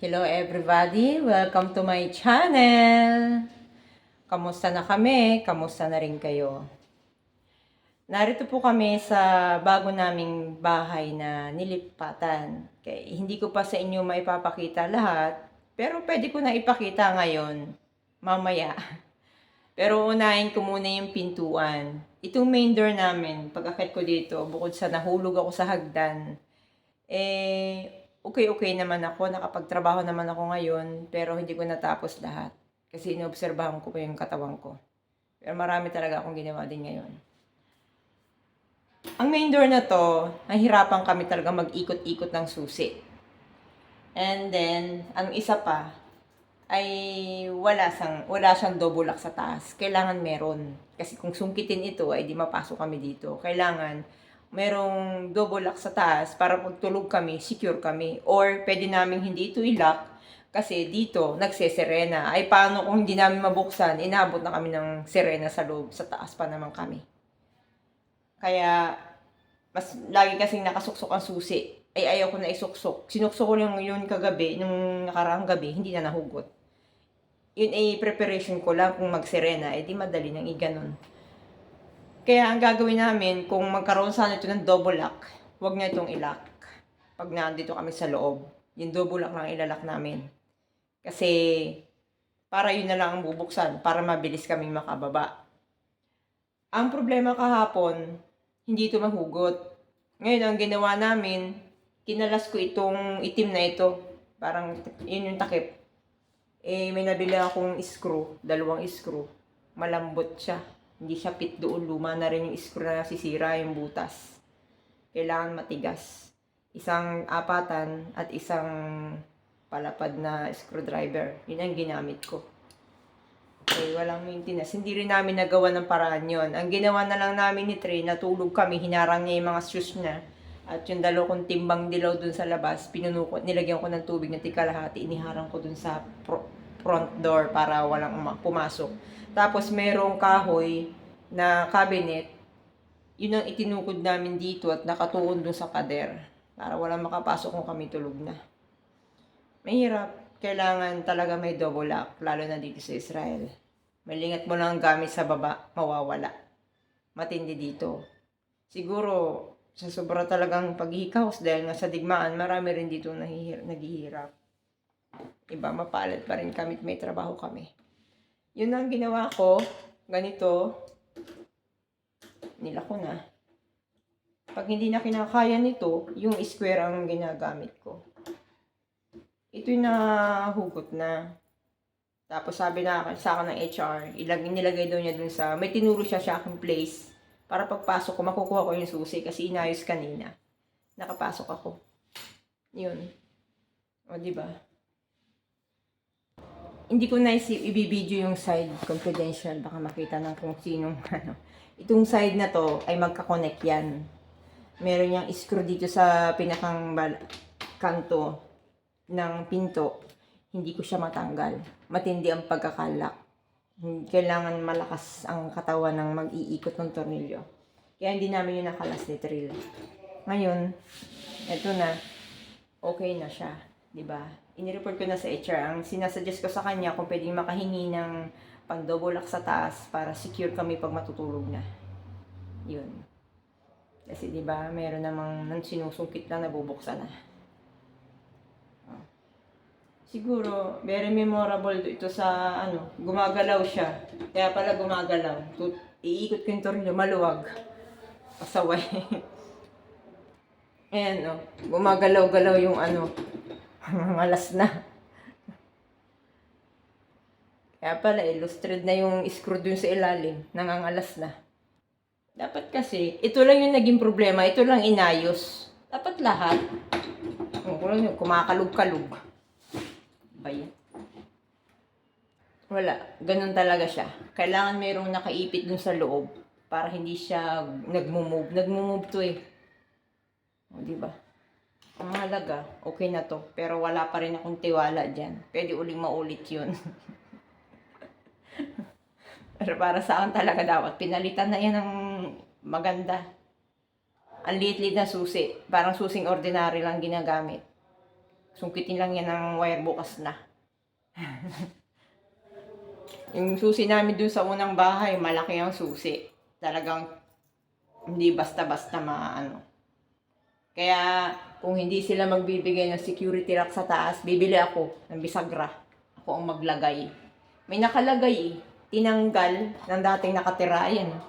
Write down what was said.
Hello everybody! Welcome to my channel! Kamusta na kami? Kamusta na rin kayo? Narito po kami sa bago naming bahay na nilipatan. Kaya hindi ko pa sa inyo maipapakita lahat, pero pwede ko na ipakita ngayon, mamaya. Pero unahin ko muna yung pintuan. Itong main door namin, pag ko dito, bukod sa nahulog ako sa hagdan, eh, okay-okay naman ako, nakapagtrabaho naman ako ngayon, pero hindi ko natapos lahat. Kasi inoobserbahan ko pa yung katawan ko. Pero marami talaga akong ginawa din ngayon. Ang main door na to, nahirapan kami talaga mag-ikot-ikot ng susi. And then, ang isa pa, ay wala sang wala siyang double lock sa taas. Kailangan meron. Kasi kung sungkitin ito, ay di mapasok kami dito. Kailangan merong double lock sa taas para pag tulog kami, secure kami. Or pwede namin hindi ito i-lock kasi dito nagseserena. Ay paano kung hindi namin mabuksan, inabot na kami ng serena sa loob, sa taas pa naman kami. Kaya mas lagi kasing nakasuksok ang susi. Ay ayaw ko na isuksok. Sinuksok ko lang yun kagabi, nung nakaraang gabi, hindi na nahugot. Yun ay preparation ko lang kung magserena, eh di madali nang iganon. Kaya ang gagawin namin, kung magkaroon sana ito ng double lock, huwag na itong ilock. Pag nandito kami sa loob, yung double lock lang ilalak namin. Kasi, para yun na lang ang bubuksan, para mabilis kami makababa. Ang problema kahapon, hindi ito mahugot. Ngayon, ang ginawa namin, kinalas ko itong itim na ito. Parang, yun yung takip. Eh, may nabili akong screw, dalawang screw. Malambot siya. Hindi siya pit doon. Luma na rin yung screw na nasisira yung butas. Kailangan matigas. Isang apatan at isang palapad na screwdriver. Yun ang ginamit ko. Okay, walang maintenance. Hindi rin namin nagawa ng paraan yon. Ang ginawa na lang namin ni Trey, natulog kami, hinarang niya yung mga shoes niya. At yung dalaw kong timbang dilaw dun sa labas, pinunuko, nilagyan ko ng tubig na tikalahati, iniharang ko dun sa pro- front door para walang uma- pumasok. Tapos merong kahoy na cabinet, yun ang itinukod namin dito at nakatuon dun sa pader para walang makapasok kung kami tulog na. Mahirap. Kailangan talaga may double lock, lalo na dito sa Israel. Malingat mo lang ang gamit sa baba, mawawala. Matindi dito. Siguro, sa sobra talagang paghihikaos dahil nga sa digmaan, marami rin dito nahihir- naghihirap. Iba, mapalad pa rin kami may trabaho kami. Yun ang ginawa ko. Ganito. Nila ko na. Pag hindi na kinakaya nito, yung square ang ginagamit ko. Ito yung nahugot na. Tapos sabi na sa akin ng HR, ilag, nilagay daw niya dun sa, may tinuro siya sa aking place para pagpasok ko, makukuha ko yung susi kasi inayos kanina. Nakapasok ako. Yun. O, di ba? Hindi ko na isi- ibibideo yung side confidential. Baka makita ng kung sinong ano. Itong side na to ay magkakonect yan. Meron yung screw dito sa pinakang kanto ng pinto, hindi ko siya matanggal. Matindi ang pagkakalak. Kailangan malakas ang katawan ng mag-iikot ng tornilyo. Kaya hindi namin yung nakalas ni Trill. Ngayon, eto na. Okay na siya. 'Di ba? Inireport ko na sa HR. Ang sinasuggest ko sa kanya kung pwedeng makahingi ng pang-double lock sa taas para secure kami pag matutulog na. Yun. Kasi 'di ba, meron namang nang sinusungkit lang nabubuksan na. Siguro, very memorable ito sa ano, gumagalaw siya. Kaya pala gumagalaw. Tut iikot ko yung tornilyo, maluwag. Pasaway. Ayan, oh. Gumagalaw-galaw yung ano, malas na. Kaya pala, illustrated na yung screw dun sa ilalim. Nangangalas na. Dapat kasi, ito lang yung naging problema. Ito lang inayos. Dapat lahat. Kumakalog-kalog. Ba yan? Wala. Ganun talaga siya. Kailangan mayroong nakaipit dun sa loob para hindi siya nagmo-move. Nagmo-move to eh. O, di ba? Ang mahalaga, okay na to. Pero wala pa rin akong tiwala dyan. Pwede uling maulit yun. Pero para saan talaga dapat? Pinalitan na yan ng maganda. Ang liit-liit na susi. Parang susing ordinary lang ginagamit. Sungkitin lang yan ng wire bukas na. yung susi namin dun sa unang bahay, malaki ang susi. Talagang hindi basta-basta maano. Kaya kung hindi sila magbibigay ng security lock sa taas, bibili ako ng bisagra. Ako ang maglagay. May nakalagay eh. Tinanggal ng dating nakatira. Ayan.